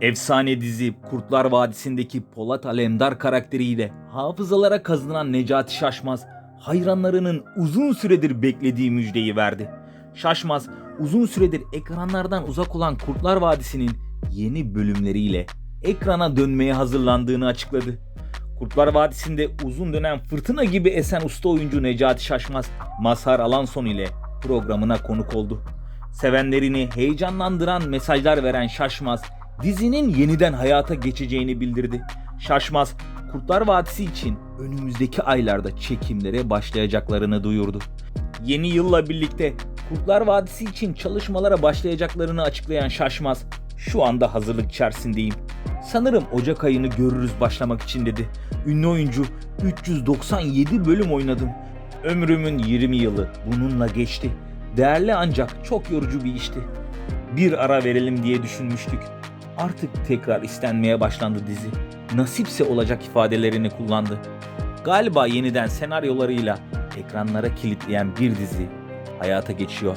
Efsane dizi Kurtlar Vadisi'ndeki Polat Alemdar karakteriyle hafızalara kazınan Necati Şaşmaz, hayranlarının uzun süredir beklediği müjdeyi verdi. Şaşmaz, uzun süredir ekranlardan uzak olan Kurtlar Vadisi'nin yeni bölümleriyle ekrana dönmeye hazırlandığını açıkladı. Kurtlar Vadisi'nde uzun dönem fırtına gibi esen usta oyuncu Necati Şaşmaz, Mazhar Alanson ile programına konuk oldu. Sevenlerini heyecanlandıran mesajlar veren Şaşmaz, dizinin yeniden hayata geçeceğini bildirdi. Şaşmaz, Kurtlar Vadisi için önümüzdeki aylarda çekimlere başlayacaklarını duyurdu. Yeni yılla birlikte Kurtlar Vadisi için çalışmalara başlayacaklarını açıklayan Şaşmaz, şu anda hazırlık içerisindeyim. Sanırım Ocak ayını görürüz başlamak için dedi. Ünlü oyuncu 397 bölüm oynadım. Ömrümün 20 yılı bununla geçti. Değerli ancak çok yorucu bir işti. Bir ara verelim diye düşünmüştük. Artık tekrar istenmeye başlandı dizi. Nasipse olacak ifadelerini kullandı. Galiba yeniden senaryolarıyla ekranlara kilitleyen bir dizi hayata geçiyor.